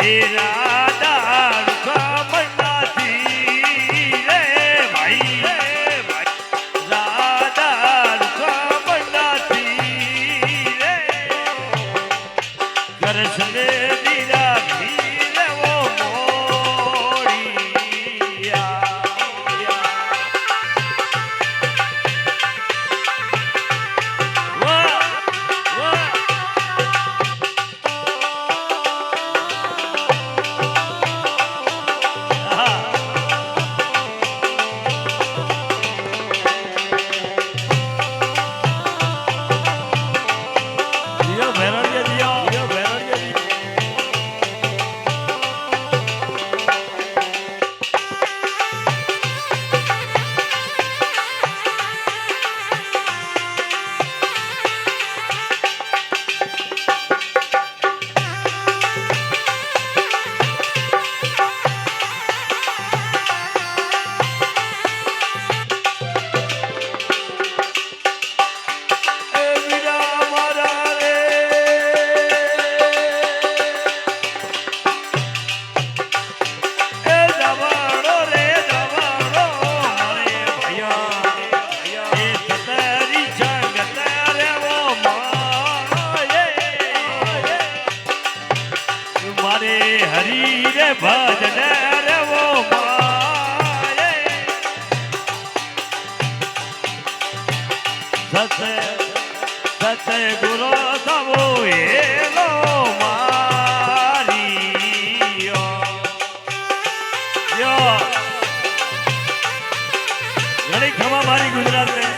Yeah. હરી રે ભજન રવો સત સત ગુરો તવો એલો મારી યો ઘણી ખમા મારી ગુજરાત ને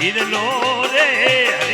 હિરલો રે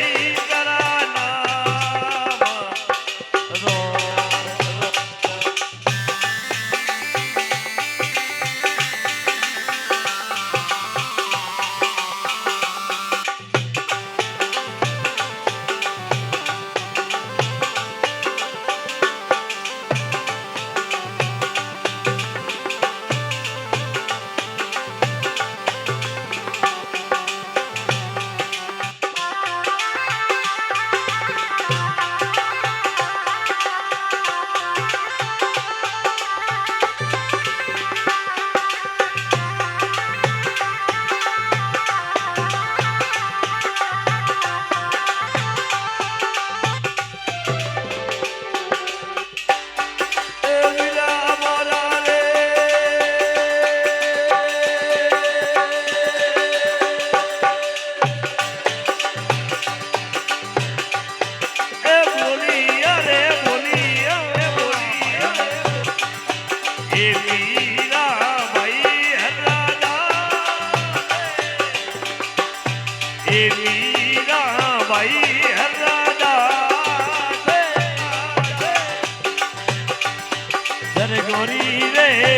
है